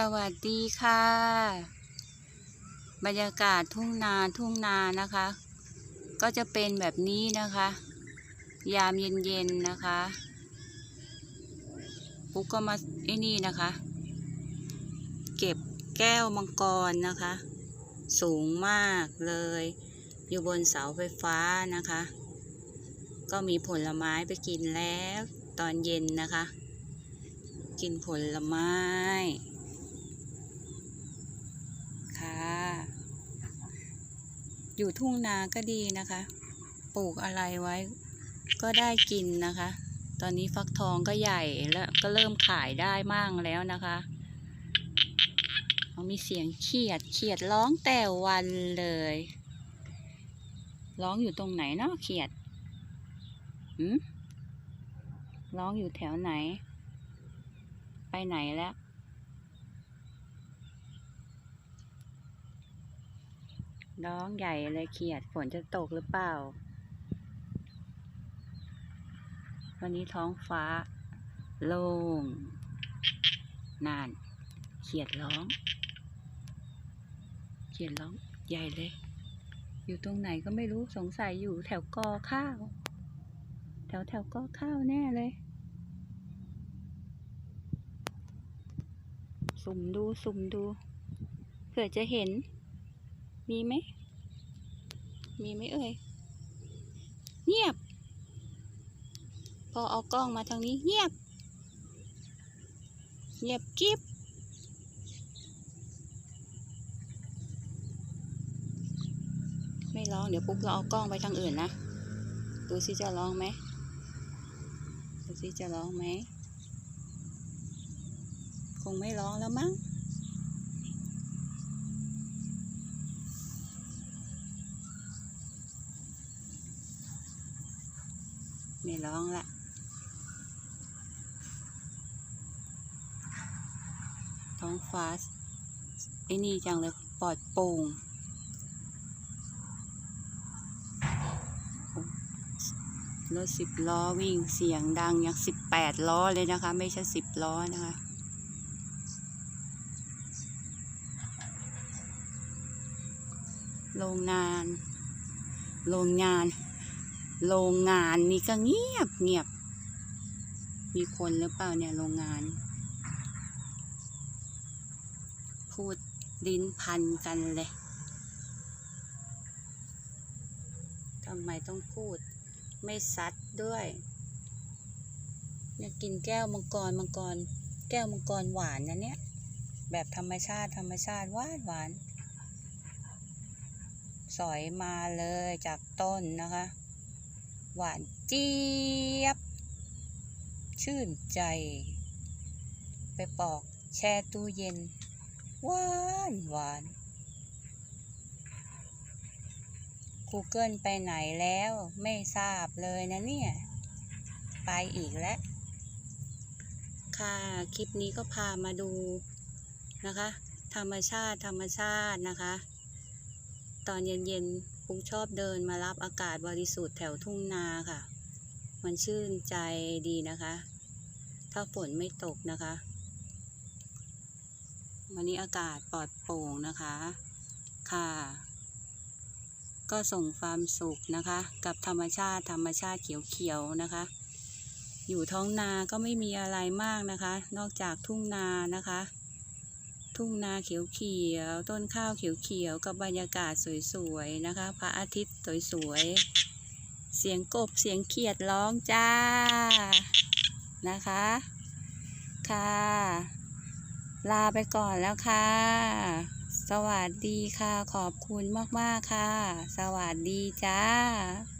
สวัสดีค่ะ บรรยากาศทุ่งนาทุ่งนานะคะ ก็จะเป็นแบบนี้นะคะ ยามเย็นๆนะคะปุ๊กก็มาไอ้นี่นะคะ เก็บแก้วมังกรนะคะ สูงมากเลย อยู่บนเสาไฟฟ้านะคะ ก็มีผลไม้ไปกินแล้ว ตอนเย็นนะคะ กินผลไม้ ค่ะ อยู่ทุ่งนาก็ดีนะคะ ปลูกอะไรไว้ ก็ได้กินนะคะ ตอนนี้ฟักทองก็ใหญ่แล้วก็เริ่มขายได้มั่งแล้วนะคะเอามีเสียงเขียดเขียดร้องแต่วันเลย ร้องอยู่ตรงไหนเนาะเขียดอืมร้องอยู่แถวไหน ไปไหนแล้ว ร้องใหญ่เลยเขียดฝนจะตกหรือเปล่า วันนี้ท้องฟ้า โล่งนาน เขียดร้อง เขียดร้องใหญ่เลย อยู่ตรงไหนก็ไม่รู้สงสัยอยู่แถวกอข้าว แถวแถวกอข้าวแน่เลย สุ่มดูสุ่มดูเผื่อจะเห็น มีไหม มีไหมเอ่ย เงียบ พอเอากล้องมาทางนี้เงียบ เงียบกิ๊บไม่ร้องเดี๋ยวปุ๊บเราเอากล้องไปทางอื่นนะดูสิจะร้องไหมดูสิจะร้องไหม คงไม่ร้องแล้วมั้ง ไม่ร้องละท้องฟ้าไอ้นี่จังเลยปลอดโปร่งรถสิบล้อวิ่งเสียงดังอย่างสิบแปดล้อเลยนะคะ ไม่ใช่สิบล้อนะคะโรงงาน โรงงาน โรงงานนี่ก็เงียบเงียบ มีคนหรือเปล่าเนี่ยโรงงาน พูดลิ้นพันกันเลยทำไมต้องพูด ไม่ซัดด้วยเนี่ยกินแก้วมังกรมังกร แก้วมังกรหวานนะเนี่ย แบบธรรมชาติธรรมชาติหวานหวาน สอยมาเลยจากต้นนะคะ หวานเจี๊ยบ ชื่นใจ ไปปอกแช่ตู้เย็น หวานหวาน Google ไปไหนแล้วไม่ทราบเลยนะเนี่ย ไปอีกแล้วค่ะ คลิปนี้ก็พามาดูนะคะ ธรรมชาติธรรมชาตินะคะ ตอนเย็นๆ ปุกชอบเดินมารับอากาศบริสุทธิ์แถวทุ่งนาค่ะ มันชื่นใจดีนะคะ ถ้าฝนไม่ตกนะคะ วันนี้อากาศปลอดโปร่งนะคะ ค่ะ ก็ส่งความสุขนะคะ กับธรรมชาติธรรมชาติเขียวๆนะคะ อยู่ท้องนาก็ไม่มีอะไรมากนะคะ นอกจากทุ่งนานะคะ ทุ่งนาเขียวๆต้นข้าวเขียวๆกับบรรยากาศสวยๆนะคะ พระอาทิตย์สวยๆ เสียงกบเสียงเขียดร้องจ้า นะคะ ค่ะ ลาไปก่อนแล้วค่ะ สวัสดีค่ะ ขอบคุณมากๆค่ะ สวัสดีจ้า